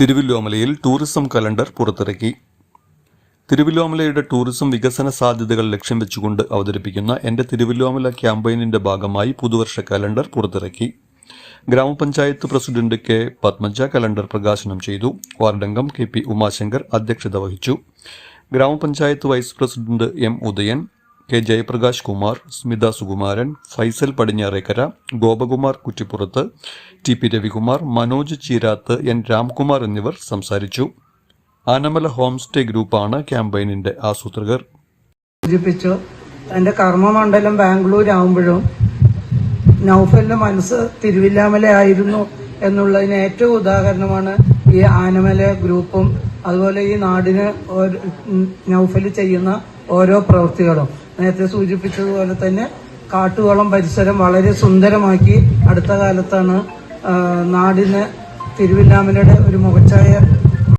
തിരുവല്ലോമലയിൽ tourism calendar പുറത്തിറക്കി. തിരുവല്ലോമലയുടെ tourism വികസന സാധ്യതകൾ ലക്ഷ്യം വെച്ചുകൊണ്ട് അവതരിപ്പിക്കുന്ന എന്റെ തിരുവല്ലോമല ക്യാമ്പയിനിന്റെ ഭാഗമായി പുതുവർഷ കലണ്ടർ പുറത്തിറക്കി. ഗ്രാമപഞ്ചായത്ത് പ്രസിഡന്റ് കെ. പത്മജ കലണ്ടർ പ്രകാശനം ചെയ്തു. വാർഡംഗം കെ. പി. ഉമാശങ്കർ അധ്യക്ഷത വഹിച്ചു. ഗ്രാമപഞ്ചായത്ത് vice president M. Udayan K Jayaprakash Kumar Smitha Sukumaran Faisal Padinjarekkara Gopakumar Kuttippurath T P Ravikumar Manoj Cheerath N Ramkumar എന്നിവർ സംസാരിച്ചു. ആനമല ഹോം സ്റ്റേ ഗ്രൂപ്പാണ് ക്യാമ്പയിനിന്റെ ആസൂത്രകർ. സൂചിപ്പിച്ചു. തന്റെ കർമ്മമണ്ഡലം ബാംഗ്ലൂർ ആവുമ്പോഴും നൗഫലിന്റെ മനസ്സ് തിരുവില്ലാമല ആയിരുന്നു എന്നുള്ളതിന് ഏറ്റവും ഉദാഹരണമാണ് ഈ ആനമല ഗ്രൂപ്പും അതുപോലെ ഈ നാടിന് നൌഫൽ ചെയ്യുന്ന ഓരോ പ്രവൃത്തികളും. നേരത്തെ സൂചിപ്പിച്ചതുപോലെ തന്നെ കാട്ടുവളം പരിസരം വളരെ സുന്ദരമാക്കി അടുത്ത കാലത്താണ് നാടിന് തിരുവില്ലാമലയുടെ ഒരു മുഖച്ഛായ